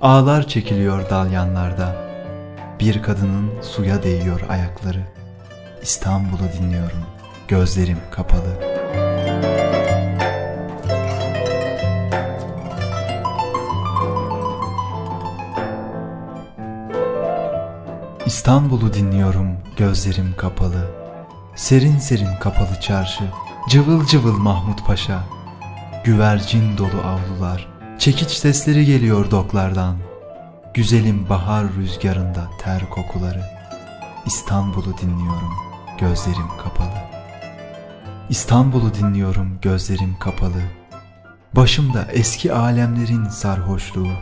Ağlar çekiliyor dalyanlarda. Bir kadının suya değiyor ayakları. İstanbul'u dinliyorum. Gözlerim kapalı. İstanbul'u dinliyorum. Gözlerim kapalı. Serin serin kapalı çarşı. Cıvıl cıvıl Mahmut Paşa. Güvercin dolu avlular. Çekiç sesleri geliyor doklardan. Güzelim bahar rüzgarında ter kokuları. İstanbul'u dinliyorum, gözlerim kapalı. İstanbul'u dinliyorum, gözlerim kapalı. Başımda eski alemlerin sarhoşluğu.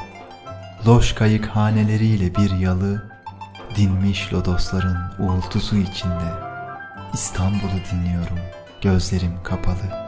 Loş kayık haneleriyle bir yalı, dinmiş lodosların uğultusu içinde. İstanbul'u dinliyorum, gözlerim kapalı.''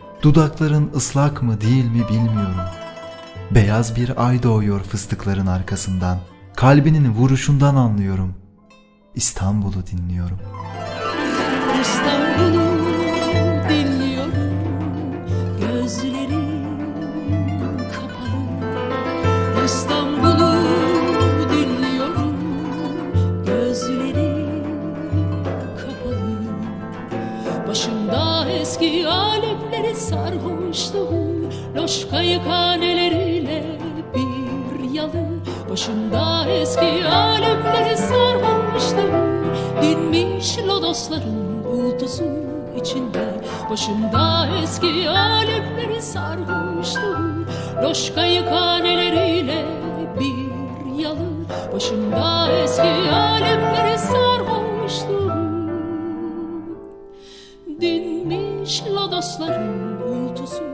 Dudakların ıslak mı değil mi bilmiyorum. Beyaz bir ay doğuyor fıstıkların arkasından. Kalbinin vuruşundan anlıyorum. İstanbul'u dinliyorum. İstanbul'u dinliyorum Gözlerim kapalı İstanbul'u dinliyorum Gözlerim kapalı Başımda eski alemleri sarhoşluğum Loş kayıkhaneleriyle bir yalı. Başımda eski alemleri sarhoşluğum Dinmiş lodosların uğultusu içinde. Başımda eski alemleri sarhoşluğum Loş kayıkhaneleriyle bir yalı. Başımda eski alemleri Dinmiş lodosların uğultusu